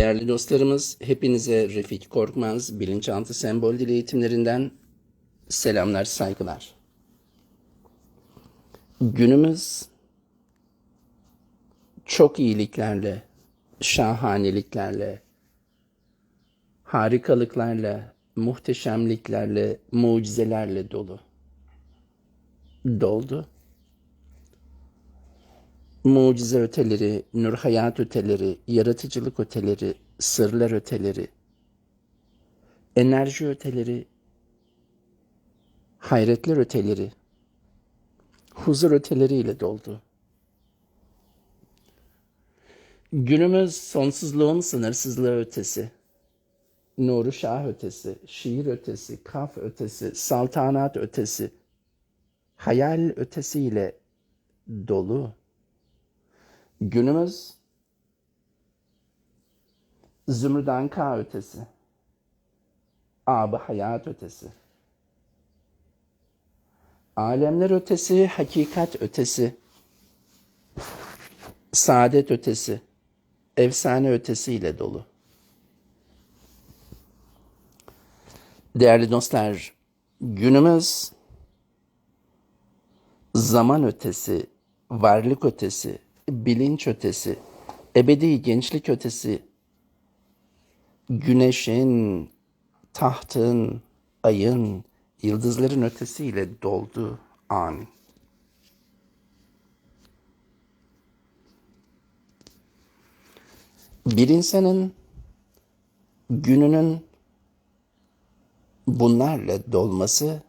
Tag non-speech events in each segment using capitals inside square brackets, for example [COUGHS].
Değerli dostlarımız, hepinize Refik Korkmaz bilinçaltı sembol dili eğitimlerinden selamlar, saygılar. Günümüz çok iyiliklerle, şahaneliklerle, harikalıklarla, muhteşemliklerle, mucizelerle dolu. Doldu. Mucize öteleri, nur hayat öteleri, yaratıcılık öteleri, sırlar öteleri, enerji öteleri, hayretler öteleri, huzur öteleriyle doldu. Günümüz sonsuzluğun sınırsızlığı ötesi, nuru şah ötesi, şiir ötesi, kaf ötesi, saltanat ötesi, hayal ötesiyle dolu. Günümüz zümrüdan ka ötesi, abı hayat ötesi, alemler ötesi, hakikat ötesi, saadet ötesi, efsane ötesiyle dolu. Değerli dostlar, günümüz zaman ötesi, varlık ötesi, bilinç ötesi, ebedi gençlik ötesi, güneşin, tahtın, ayın, yıldızların ötesiyle doldu an. Bir insanın gününün bunlarla dolması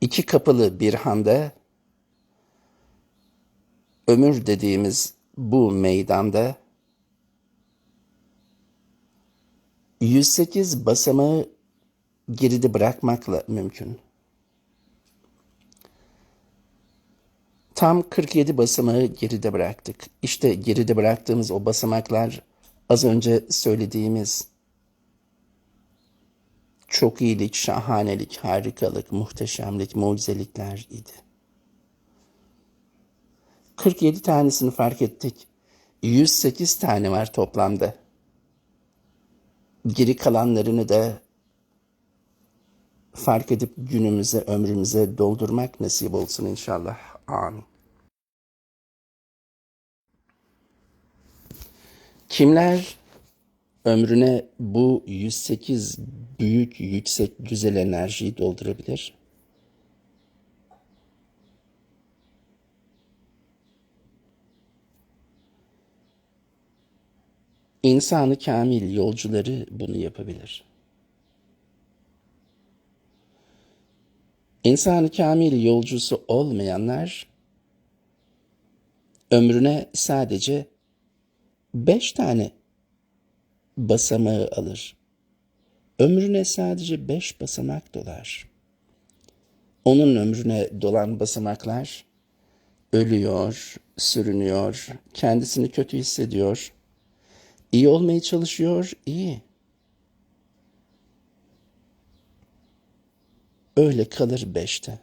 iki kapılı bir handa ömür dediğimiz bu meydanda 108 basamağı geride bırakmakla mümkün. Tam 47 basamağı geride bıraktık. İşte geride bıraktığımız o basamaklar az önce söylediğimiz çok iyilik, şahanelik, harikalık, muhteşemlik, mucizelikler idi. 47 tanesini fark ettik. 108 tane var toplamda. Geri kalanlarını da fark edip günümüze, ömrümüze doldurmak nasip olsun inşallah. Amin. Kimler ömrüne bu 108 büyük, yüksek, güzel enerjiyi doldurabilir? İnsanı kamil yolcuları bunu yapabilir. İnsanı kamil yolcusu olmayanlar ömrüne sadece beş tane basamağı alır. Ömrüne sadece beş basamak dolar. Onun ömrüne dolan basamaklar ölüyor, sürünüyor, kendisini kötü hissediyor, iyi olmaya çalışıyor, iyi. Öyle kalır beşte.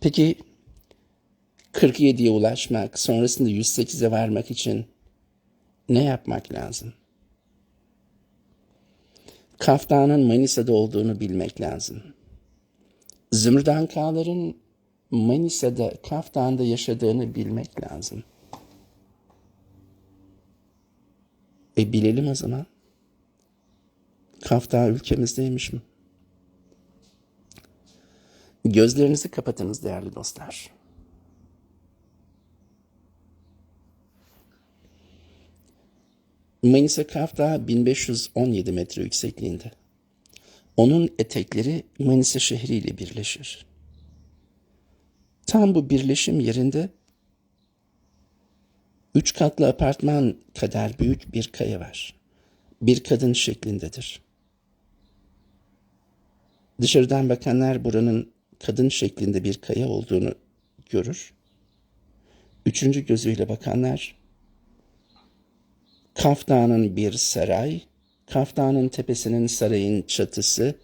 Peki 47'ye ulaşmak, sonrasında 108'e varmak için ne yapmak lazım? Kaftanın Manisa'da olduğunu bilmek lazım. Zümrüt Kağlar'ın Manisa'da, Kaftan'da yaşadığını bilmek lazım. E bilelim o zaman. Kafta ülkemizdeymiş mi? Gözlerinizi kapatınız değerli dostlar. Manisa Kafta 1517 metre yüksekliğinde. Onun etekleri Manisa şehriyle birleşir. Tam bu birleşim yerinde üç katlı apartman kadar büyük bir kaya var. Bir kadın şeklindedir. Dışarıdan bakanlar buranın kadın şeklinde bir kaya olduğunu görür. Üçüncü gözüyle bakanlar Kaftanın bir saray, kaftanın tepesinin sarayın çatısı,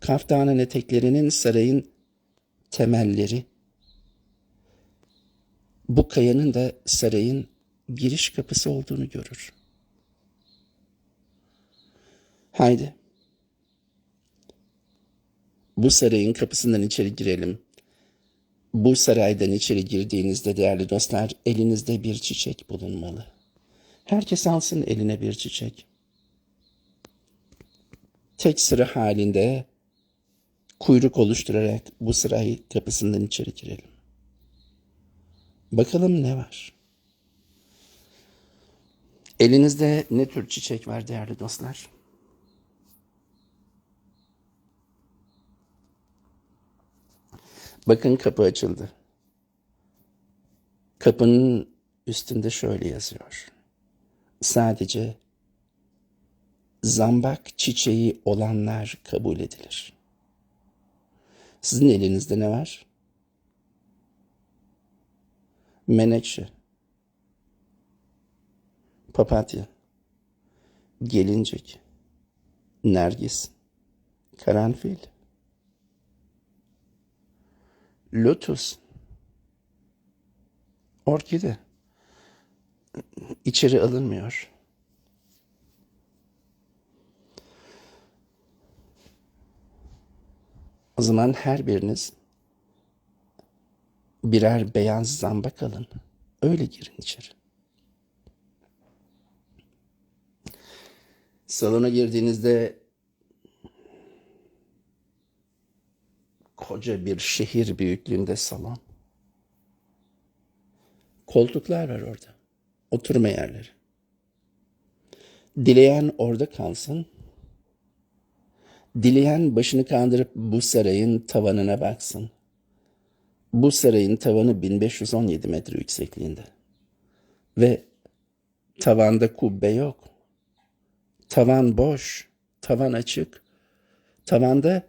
kaftanın eteklerinin sarayın temelleri. bu kayanın da sarayın giriş kapısı olduğunu görür. Haydi. Bu sarayın kapısından içeri girelim. Bu saraydan içeri girdiğinizde değerli dostlar elinizde bir çiçek bulunmalı. Herkes alsın eline bir çiçek. Tek sıra halinde kuyruk oluşturarak bu saray kapısından içeri girelim. Bakalım ne var? Elinizde ne tür çiçek var değerli dostlar? Bakın kapı açıldı. Kapının üstünde şöyle yazıyor. Sadece zambak çiçeği olanlar kabul edilir. Sizin elinizde ne var? Menekşe, papatya, gelincik, nergis, karanfil, lotus, orkide. İçeri alınmıyor. O zaman her biriniz birer beyaz zambak alın. Öyle girin içeri. Salona girdiğinizde koca bir şehir büyüklüğünde salon. Koltuklar var orada. Oturma yerleri. Dileyen orada kalsın. Dileyen başını kaldırıp bu sarayın tavanına baksın. Bu sarayın tavanı 1517 metre yüksekliğinde. Ve tavanda kubbe yok. Tavan boş, tavan açık. Tavanda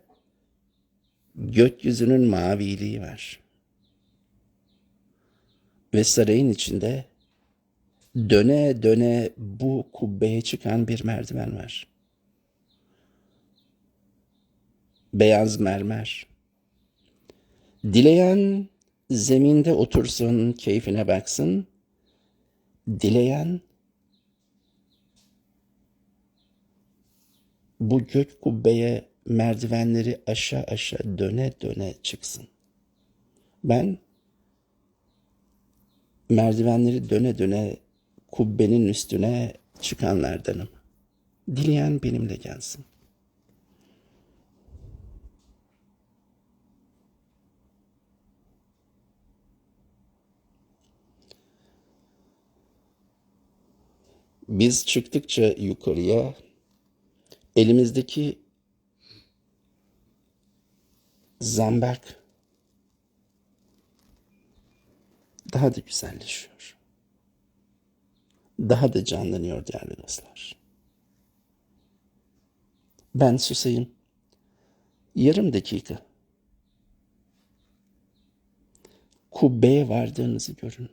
gökyüzünün maviliği var. Ve sarayın içinde döne döne bu kubbeye çıkan bir merdiven var. Beyaz mermer. Dileyen zeminde otursun, keyfine baksın. Dileyen bu gök kubbeye merdivenleri aşağı aşağı döne döne çıksın. Ben merdivenleri döne döne kubbenin üstüne çıkanlardanım. Dileyen benimle gelsin. Biz çıktıkça yukarıya elimizdeki zambak daha da güzelleşiyor. Daha da canlanıyor değerli dostlar. Ben susayım. Yarım dakika. Kubbeye vardığınızı görün.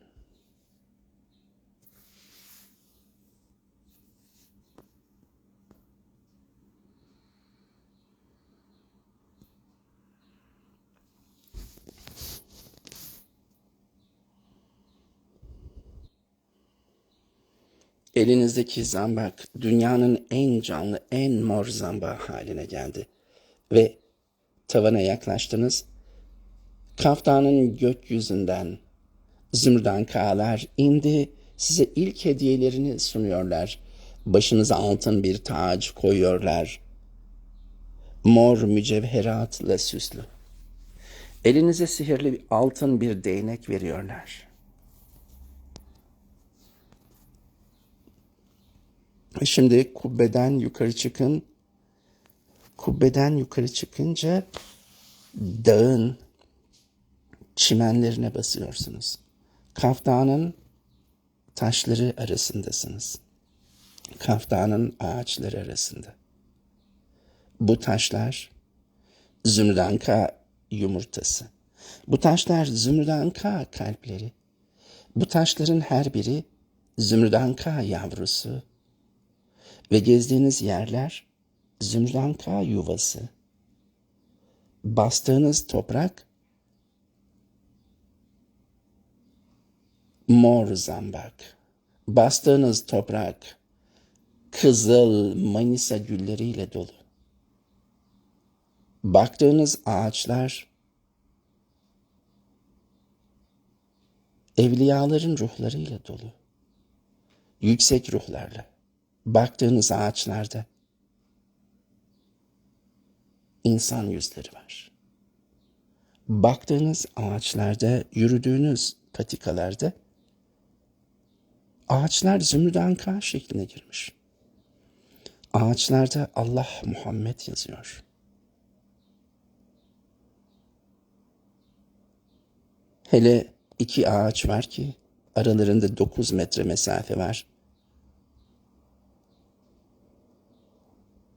Elinizdeki zambak dünyanın en canlı, en mor zamba haline geldi. Ve tavana yaklaştınız. Kaftanın gökyüzünden zümrüdan kağlar indi. Size ilk hediyelerini sunuyorlar. Başınıza altın bir taç koyuyorlar. Mor mücevheratla süslü. Elinize sihirli altın bir değnek veriyorlar. Şimdi kubbeden yukarı çıkın. Kubbeden yukarı çıkınca dağın çimenlerine basıyorsunuz. Kaftanın taşları arasındasınız. Kaftanın ağaçları arasında. Bu taşlar zümrüdanka yumurtası. Bu taşlar zümrüdanka kalpleri. Bu taşların her biri zümrüdanka yavrusu ve gezdiğiniz yerler zümranka yuvası. Bastığınız toprak mor zambak, bastığınız toprak, kızıl Manisa gülleriyle dolu. Baktığınız ağaçlar, evliyaların ruhlarıyla dolu. Yüksek ruhlarla. Baktığınız ağaçlarda insan yüzleri var. Baktığınız ağaçlarda, yürüdüğünüz patikalarda ağaçlar zümrüt anka şekline girmiş. Ağaçlarda Allah Muhammed yazıyor. Hele iki ağaç var ki aralarında 9 metre mesafe var.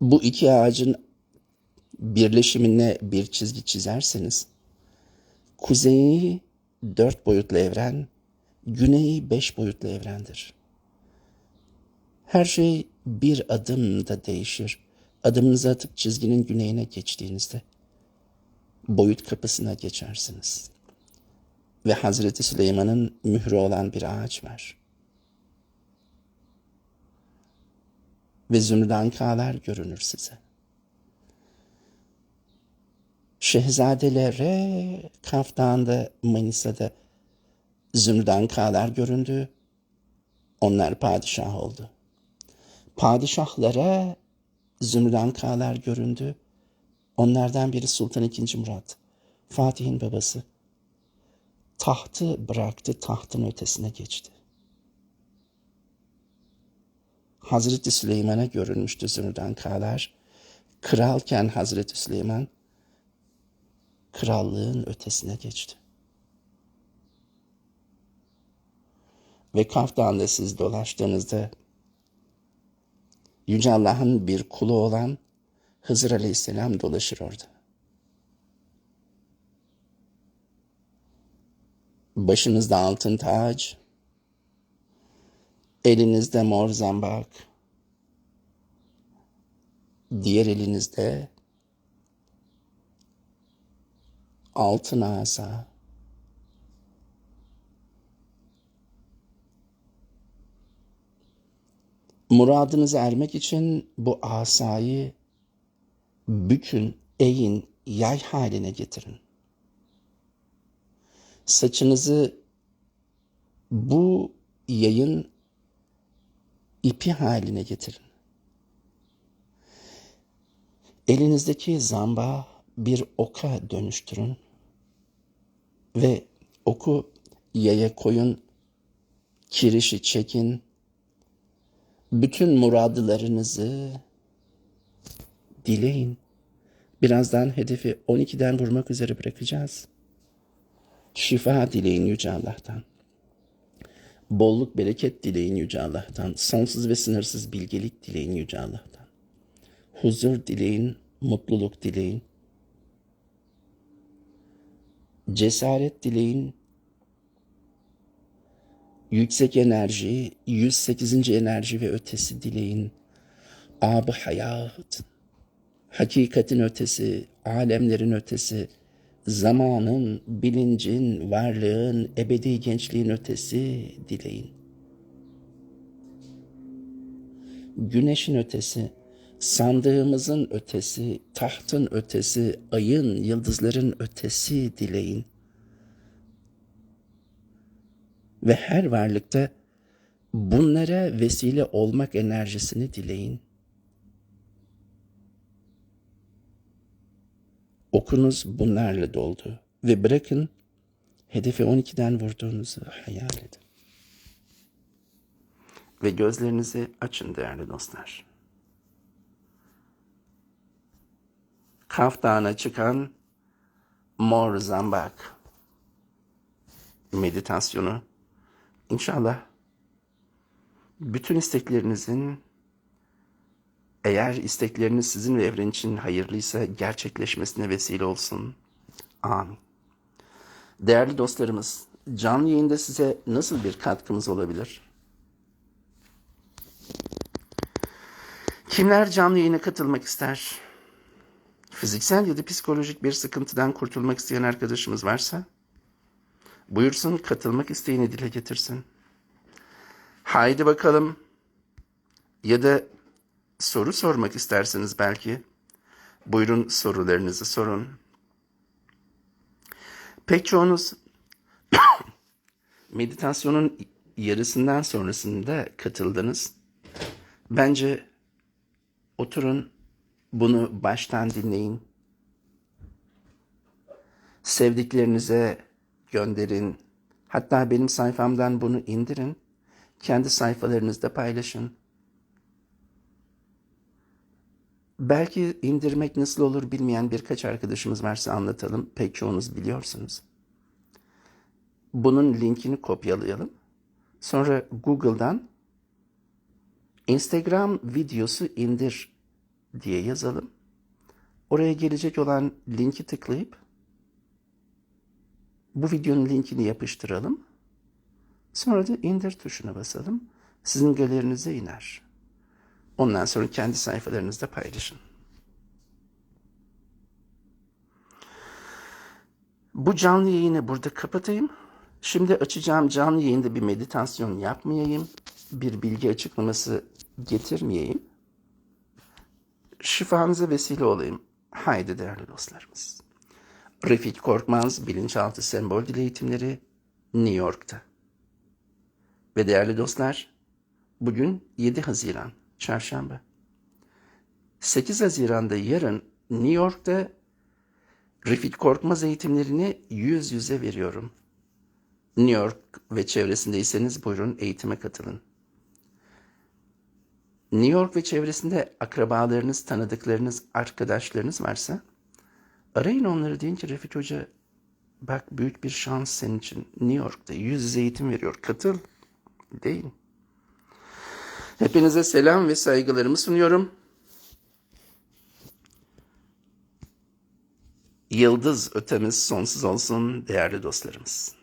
Bu iki ağacın birleşimine bir çizgi çizerseniz kuzeyi dört boyutlu evren, güneyi beş boyutlu evrendir. Her şey bir adımda değişir. Adımınızı atıp çizginin güneyine geçtiğinizde boyut kapısına geçersiniz. Ve Hazreti Süleyman'ın mührü olan bir ağaç var. Ve zümrüdankalar görünür size. Şehzadelere Kaf Dağı'nda Manisa'da zümrüdankalar göründü. Onlar padişah oldu. Padişahlara zümrüdankalar göründü. Onlardan biri Sultan II. Murat. Fatih'in babası. Tahtı bıraktı, tahtın ötesine geçti. Hazreti Süleyman'a görünmüştü zümrüdankalar. Kralken Hazreti Süleyman krallığın ötesine geçti. Ve Kaf Dağı'nda siz dolaştığınızda Yüce Allah'ın bir kulu olan Hızır Aleyhisselam dolaşır orada. Başınızda altın taç, elinizde mor zambak, diğer elinizde altın asa. Muradınıza ermek için bu asayı bükün, eğin, yay haline getirin. Saçınızı bu yayın ipi haline getirin. Elinizdeki zamba bir oka dönüştürün ve oku yaya koyun, kirişi çekin, bütün muradılarınızı dileyin. Birazdan hedefi 12'den vurmak üzere bırakacağız. Şifa dileyin Yüce Allah'tan. Bolluk bereket dileyin Yüce Allah'tan. Sonsuz ve sınırsız bilgelik dileyin Yüce Allah'tan. Huzur dileyin, mutluluk dileyin. Cesaret dileyin. Yüksek enerji, 108. enerji ve ötesi dileyin. Ab hayat, hakikatin ötesi, alemlerin ötesi, zamanın, bilincin, varlığın, ebedi gençliğin ötesi dileyin. Güneşin ötesi, sandığımızın ötesi, tahtın ötesi, ayın, yıldızların ötesi dileyin. Ve her varlıkta bunlara vesile olmak enerjisini dileyin. Okunuz bunlarla doldu ve bırakın hedefi 12'den vurduğunuzu hayal edin. Ve gözlerinizi açın değerli dostlar. Kaf Dağı'na çıkan mor zambak meditasyonu inşallah bütün isteklerinizin eğer istekleriniz sizin ve evren için hayırlıysa gerçekleşmesine vesile olsun. Amin. Değerli dostlarımız, canlı yayında size nasıl bir katkımız olabilir? Kimler canlı yayına katılmak ister? Fiziksel ya da psikolojik bir sıkıntıdan kurtulmak isteyen arkadaşımız varsa Buyursun katılmak isteğini dile getirsin. Haydi bakalım. Ya da soru sormak istersiniz belki. Buyurun sorularınızı sorun. Pek çoğunuz [COUGHS] meditasyonun yarısından sonrasında katıldınız. Bence oturun bunu baştan dinleyin. Sevdiklerinize gönderin. Hatta benim sayfamdan bunu indirin. Kendi sayfalarınızda paylaşın. Belki indirmek nasıl olur bilmeyen birkaç arkadaşımız varsa anlatalım. Pek çoğunuz biliyorsunuz. Bunun linkini kopyalayalım. Sonra Google'dan Instagram videosu indir diye yazalım. Oraya gelecek olan linki tıklayıp bu videonun linkini yapıştıralım. Sonra da indir tuşuna basalım. Sizin galerinize iner. Ondan sonra kendi sayfalarınızda paylaşın. Bu canlı yayını burada kapatayım. Şimdi açacağım canlı yayında bir meditasyon yapmayayım. Bir bilgi açıklaması getirmeyeyim. Şifanıza vesile olayım. Haydi değerli dostlarımız. Refik Korkmaz Bilinçaltı Sembol Dil Eğitimleri New York'ta. Ve değerli dostlar, bugün 7 Haziran, Çarşamba. 8 Haziran'da yarın New York'ta Refik Korkmaz eğitimlerini yüz yüze veriyorum. New York ve çevresindeyseniz buyurun eğitime katılın. New York ve çevresinde akrabalarınız, tanıdıklarınız, arkadaşlarınız varsa arayın onları deyin ki Refik Hoca bak büyük bir şans senin için New York'ta yüz yüze eğitim veriyor. Katıl deyin. Hepinize selam ve saygılarımı sunuyorum. Yıldız ötemiz sonsuz olsun değerli dostlarımız.